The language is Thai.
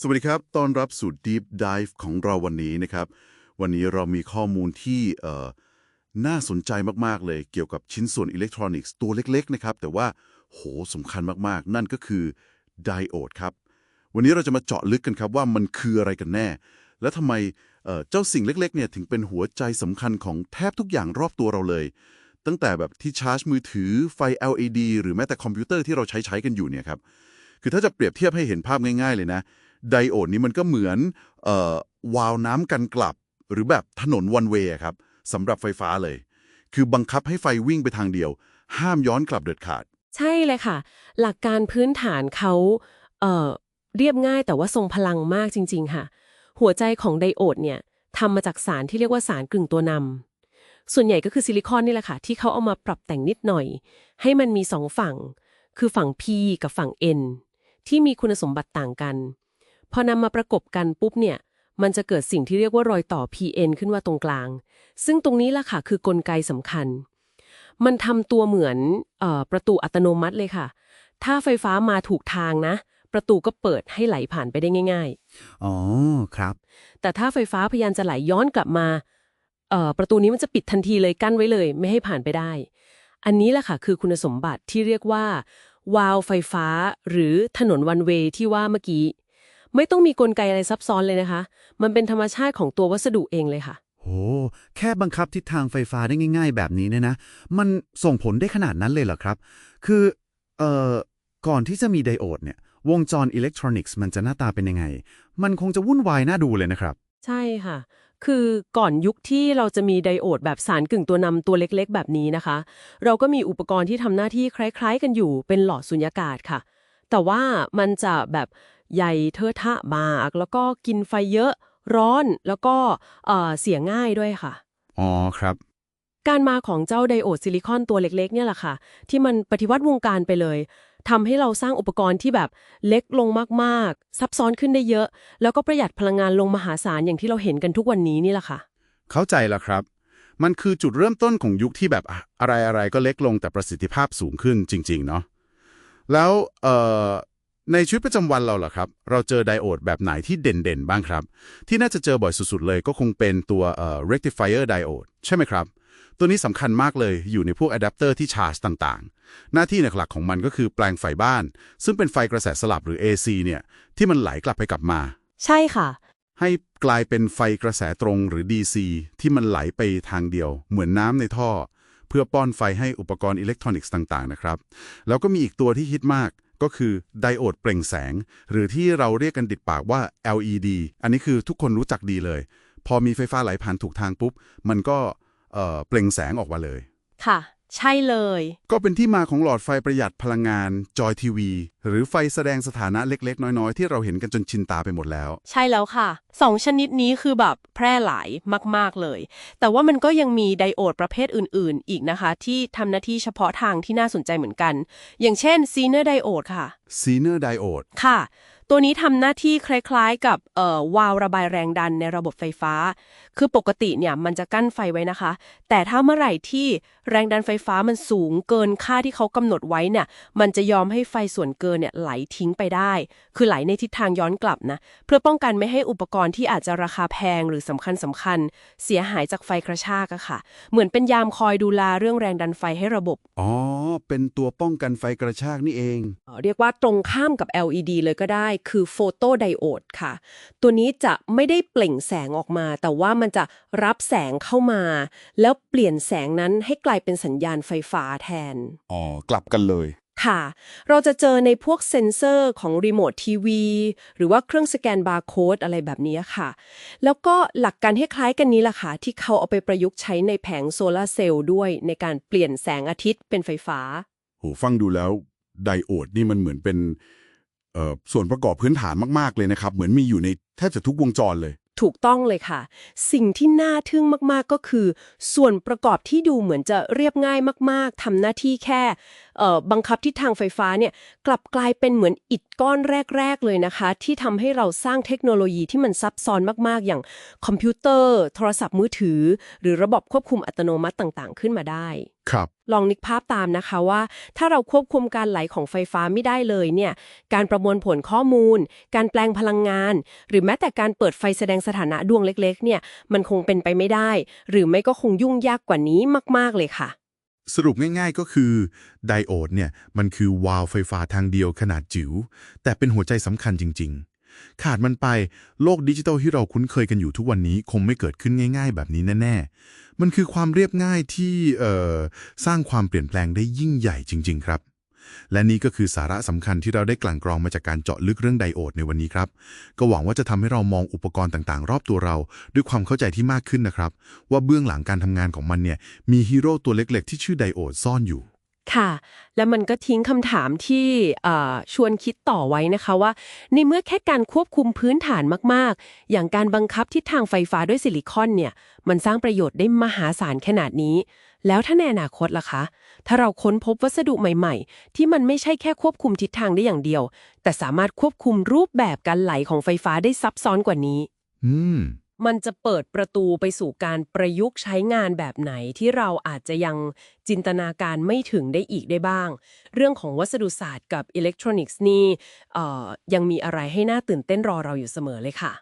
สวัสดีครับ ต้อนรับสู่ Deep Dive ของเราวันนี้นะครับ วันนี้เรามีข้อมูลที่เอ่อน่าสนใจมากๆ เลยเกี่ยวกับชิ้นส่วนอิเล็กทรอนิกส์ตัวเล็ก ๆ นะครับ แต่ว่าโหสำคัญมากๆ นั่นก็คือไดโอดครับ วันนี้เราจะมาเจาะลึกกันครับว่ามันคืออะไรกันแน่ และทำไมเจ้าสิ่งเล็ก ๆ เนี่ยถึงเป็นหัวใจสำคัญของแทบทุกอย่างรอบตัวเราเลย ตั้งแต่แบบที่ชาร์จมือถือไฟ LED หรือแม้แต่คอมพิวเตอร์ที่เราใช้ใช้กันอยู่เนี่ยครับ คือถ้าจะเปรียบเทียบให้เห็นภาพง่าย ๆ เลยนะ ไดโอดนี้มันก็เหมือนเอ่อวาล์วน้ำกันกลับ หรือแบบถนนวันเวย์ครับสำหรับไฟฟ้าเลย คือบังคับให้ไฟวิ่งไปทางเดียว ห้ามย้อนกลับเด็ดขาด ใช่เลยค่ะ หลักการพื้นฐานเขาเอ่อเรียบง่ายแต่ว่าทรงพลังมากจริง ๆ ค่ะ หัวใจของไดโอดเนี่ยทำมาจากสารที่เรียกว่าสารกึ่งตัวนำส่วนใหญ่ก็คือซิลิคอนนี่แหละค่ะ ที่เขาเอามาปรับแต่งนิดหน่อย ให้มันมีสองฝั่ง คือฝั่ง P กับฝั่ง N ที่มีคุณสมบัติต่างกัน พอนำมาประกบกันปุ๊บเนี่ยมันจะเกิดสิ่งที่เรียกว่ารอยต่อ PN ขึ้นมาตรงกลาง ซึ่งตรงนี้ล่ะค่ะคือกลไกสำคัญ มันทำตัวเหมือนเออประตูอัตโนมัติเลยค่ะ ถ้าไฟฟ้ามาถูกทางนะ ประตูก็เปิดให้ไหลผ่านไปได้ง่ายอ๋อ ครับๆแต่ถ้าไฟฟ้าพยายามจะไหลย้อนกลับมาเอ่อประตูนี้มันจะปิดทันทีเลยกั้นไว้เลย ไม่ให้ผ่านไปได้ อันนี้แหละค่ะคือคุณสมบัติที่เรียกว่าวาล์วไฟฟ้า หรือถนนวันเวย์ที่ว่าเมื่อกี้ ไม่ต้องมีกลไกอะไรซับซ้อนเลยนะคะ มันเป็นธรรมชาติของตัววัสดุเองเลยค่ะโหแค่บังคับทิศทางไฟฟ้าได้ง่าย ๆ แบบนี้เนี่ยนะ มันส่งผลได้ขนาดนั้นเลยเหรอครับ คือเอ่อก่อนที่จะมีไดโอดเนี่ยวงจรอิเล็กทรอนิกส์มันจะหน้าตาเป็นยังไง มันคงจะวุ่นวายน่าดูเลยนะครับ ใช่ค่ะ คือก่อนยุคที่เราจะมีไดโอดแบบสารกึ่งตัวนำตัวเล็กๆ แบบนี้นะคะ เราก็มีอุปกรณ์ที่ทำหน้าที่คล้าย ๆ กันอยู่เป็นหลอดสุญญากาศค่ะ แต่ว่ามันจะแบบใหญ่เทอะทะมาก แล้วก็กินไฟเยอะร้อนแล้วก็เอ่อเสียง่ายด้วยค่ะ อ๋อครับ การมาของเจ้าไดโอดซิลิคอนตัวเล็กๆ เนี่ยแหละค่ะ ที่มันปฏิวัติวงการไปเลยทำให้เราสร้างอุปกรณ์ที่แบบเล็กลงมากๆ ซับซ้อนขึ้นได้เยอะ แล้วก็ประหยัดพลังงานลงมหาศาลอย่างที่เราเห็นกันทุกวันนี้นี่แหละค่ะ เข้าใจแล้วครับ มันคือจุดเริ่มต้นของยุคที่แบบอะอะไรๆก็เล็กลงแต่ประสิทธิภาพสูงขึ้นจริง ๆ เนาะ แล้วเอ่อในชีวิตประจำวันเราเหรอครับ เราเจอไดโอดแบบไหนที่เด่นๆ บ้างครับ ที่น่าจะเจอบ่อยสุดๆ เลยก็คงเป็นตัวเอ่อ rectifier diode ใช่ไหมครับ ตัวนี้สำคัญมากเลยอยู่ในพวกอะแดปเตอร์ที่ชาร์จต่างๆ หน้าที่หลักๆของมันก็คือแปลงไฟบ้าน ซึ่งเป็นไฟกระแสสลับหรือ AC เนี่ยที่มันไหลกลับไปกลับมา ใช่ค่ะ ให้กลายเป็นไฟกระแสตรงหรือ DC ที่มันไหลไปทางเดียว เหมือนน้ำในท่อ เพื่อป้อนไฟให้อุปกรณ์อิเล็กทรอนิกส์ต่างๆนะครับ แล้วก็มีอีกตัวที่ฮิตมากก็คือไดโอดเปล่งแสง หรือที่เราเรียกกันติดปากว่า LED อันนี้คือทุกคนรู้จักดีเลย พอมีไฟฟ้าไหลผ่านถูกทางปุ๊บ มันก็เปล่งแสงออกมาเลย ค่ะ ใช่เลย ก็เป็นที่มาของหลอดไฟประหยัดพลังงานจอยทีวี หรือไฟแสดงสถานะเล็ก ๆ น้อย ๆ ที่เราเห็นกันจนชินตาไปหมดแล้ว ใช่แล้วค่ะสองชนิดนี้คือแบบแพร่หลายมาก ๆ เลย แต่ว่ามันก็ยังมีไดโอดประเภทอื่น ๆ อีกนะคะ ที่ทำหน้าที่เฉพาะทางที่น่าสนใจเหมือนกัน อย่างเช่นซีเนอร์ไดโอดค่ะซีเนอร์ไดโอดค่ะ ตัวนี้ทำหน้าที่คล้ายๆ กับเอ่อวาล์วระบายแรงดันในระบบไฟฟ้า คือปกติเนี่ยมันจะกั้นไฟไว้นะคะ แต่ถ้าเมื่อไหร่ที่แรงดันไฟฟ้ามันสูงเกินค่าที่เขากำหนดไว้เนี่ย มันจะยอมให้ไฟส่วนเกินเนี่ยไหลทิ้งไปได้ คือไหลในทิศทางย้อนกลับนะ เพื่อป้องกันไม่ให้อุปกรณ์ที่อาจจะราคาแพงหรือสำคัญสำคัญ เสียหายจากไฟกระชากอะค่ะ เหมือนเป็นยามคอยดูแลเรื่องแรงดันไฟให้ระบบ อ๋อ เป็นตัวป้องกันไฟกระชากนี่เองเอ่อเรียกว่าตรงข้ามกับ LED เลยก็ได้คือโฟโตไดโอดค่ะ ตัวนี้จะไม่ได้เปล่งแสงออกมา แต่ว่ามันจะรับแสงเข้ามา แล้วเปลี่ยนแสงนั้นให้กลายเป็นสัญญาณไฟฟ้าแทน อ๋อ กลับกันเลย ค่ะ เราจะเจอในพวกเซ็นเซอร์ของรีโมททีวีหรือว่าเครื่องสแกนบาร์โค้ดอะไรแบบนี้ค่ะ แล้วก็หลักการให้คล้ายกันนี้ล่ะค่ะ ที่เขาเอาไปประยุกต์ใช้ในแผงโซลาร์เซลล์ด้วยในการเปลี่ยนแสงอาทิตย์เป็นไฟฟ้า โห ฟังดูแล้วไดโอดนี่มันเหมือนเป็นเอ่อ ส่วนประกอบพื้นฐานมาก ๆ เลยนะครับ เหมือนมีอยู่ในแทบจะทุกวงจรเลย ถูกต้องเลยค่ะ สิ่งที่น่าทึ่งมากๆก็คือ ส่วนประกอบที่ดูเหมือนจะเรียบง่ายมาก ๆทำหน้าที่แค่ บังคับทิศทางไฟฟ้าเนี่ยกลับกลายเป็นเหมือนอิฐก้อนแรก ๆ เลยนะคะ ที่ทำให้เราสร้างเทคโนโลยีที่มันซับซ้อนมากๆ อย่างคอมพิวเตอร์ โทรศัพท์มือถือ หรือระบบควบคุมอัตโนมัติต่างๆ ขึ้นมาได้ครับลองนึกภาพตามนะคะว่า ถ้าเราควบคุมการไหลของไฟฟ้าไม่ได้เลยเนี่ยการประมวลผลข้อมูล การแปลงพลังงาน หรือแม้แต่การเปิดไฟแสดงสถานะดวงเล็ก ๆ เนี่ยมันคงเป็นไปไม่ได้ หรือไม่ก็คงยุ่งยากกว่านี้มาก ๆ เลยค่ะ สรุปง่ายๆก็คือไดโอดเนี่ยมันคือวาล์วไฟฟ้าทางเดียวขนาดจิ๋วแต่เป็นหัวใจสำคัญจริง ๆ ขาดมันไปโลกดิจิทัลที่เราคุ้นเคยกันอยู่ทุกวันนี้คงไม่เกิดขึ้นง่าย ๆ แบบนี้แน่ๆ มันคือความเรียบง่ายที่สร้างความเปลี่ยนแปลงได้ยิ่งใหญ่จริง ๆ ครับ และนี่ก็คือสาระสำคัญที่เราได้กลั่นกรองมาจากการเจาะลึกเรื่องไดโอดในวันนี้ครับ ก็หวังว่าจะทำให้เรามองอุปกรณ์ต่างๆ รอบตัวเรา ด้วยความเข้าใจที่มากขึ้นนะครับ ว่าเบื้องหลังการทำงานของมันเนี่ยมีฮีโร่ตัวเล็กๆ ที่ชื่อไดโอดซ่อนอยู่ค่ะ แล้วมันก็ทิ้งคำถามที่ชวนคิดต่อไว้นะคะว่า ในเมื่อแค่การควบคุมพื้นฐานมากๆ อย่างการบังคับทิศทางไฟฟ้าด้วยซิลิคอนเนี่ย มันสร้างประโยชน์ได้มหาศาลขนาดนี้ แล้วถ้าในอนาคตล่ะคะ ถ้าเราค้นพบวัสดุใหม่ ๆ ที่มันไม่ใช่แค่ควบคุมทิศทางได้อย่างเดียว แต่สามารถควบคุมรูปแบบการไหลของไฟฟ้าได้ซับซ้อนกว่านี้ อืม มันจะเปิดประตูไปสู่การประยุกต์ใช้งานแบบไหนที่เราอาจจะยังจินตนาการไม่ถึงได้อีกได้บ้าง เรื่องของวัสดุศาสตร์กับอิเล็กทรอนิกส์นี่เอ่อยังมีอะไรให้น่าตื่นเต้นรอเราอยู่เสมอเลยค่ะ